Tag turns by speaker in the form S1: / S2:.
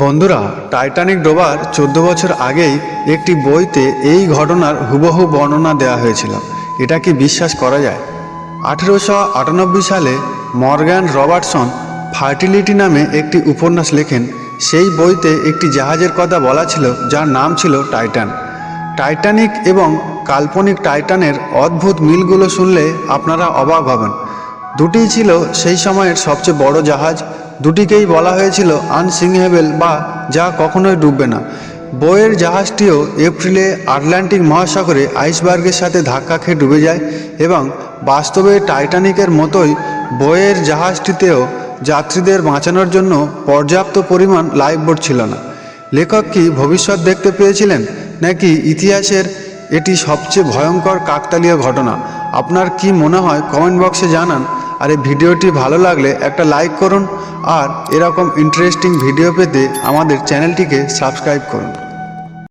S1: বন্ধুরা টাইটানিক ডোবার চোদ্দ বছর আগেই একটি বইতে এই ঘটনার হুবহু বর্ণনা দেওয়া হয়েছিল। এটা কি বিশ্বাস করা যায়? আঠেরোশো আটানব্বই সালে মর্গ্যান রবার্টসন ফার্টিলিটি নামে একটি উপন্যাস লেখেন। সেই বইতে একটি জাহাজের কথা বলা ছিল, যার নাম ছিল টাইটান। টাইটানিক এবং কাল্পনিক টাইটানের অদ্ভুত মিলগুলো শুনলে আপনারা অবাক হবেন। দুটিই ছিল সেই সময়ের সবচেয়ে বড় জাহাজ দুটিকেই বলা হয়েছিল আনসিংহেবেল বা যা কখনোই ডুববে না। বইয়ের জাহাজটিও এপ্রিলে আটলান্টিক মহাসাগরে আইসবার্গের সাথে ধাক্কা খেয়ে ডুবে যায় এবং বাস্তবে টাইটানিকের মতোই বইয়ের জাহাজটিতেও যাত্রীদের বাঁচানোর জন্য পর্যাপ্ত পরিমাণ লাইফবোট ছিল না। লেখক কি ভবিষ্যৎ দেখতে পেয়েছিলেন, নাকি ইতিহাসের এটি সবচেয়ে ভয়ঙ্কর কাকতালীয় ঘটনা? আপনার কি মনে হয় কমেন্ট বক্সে জানান। আর এই ভিডিওটি ভালো লাগলে একটা লাইক করুন আর এরকম ইন্টারেস্টিং ভিডিও পেতে আমাদের চ্যানেলটিকে সাবস্ক্রাইব করুন।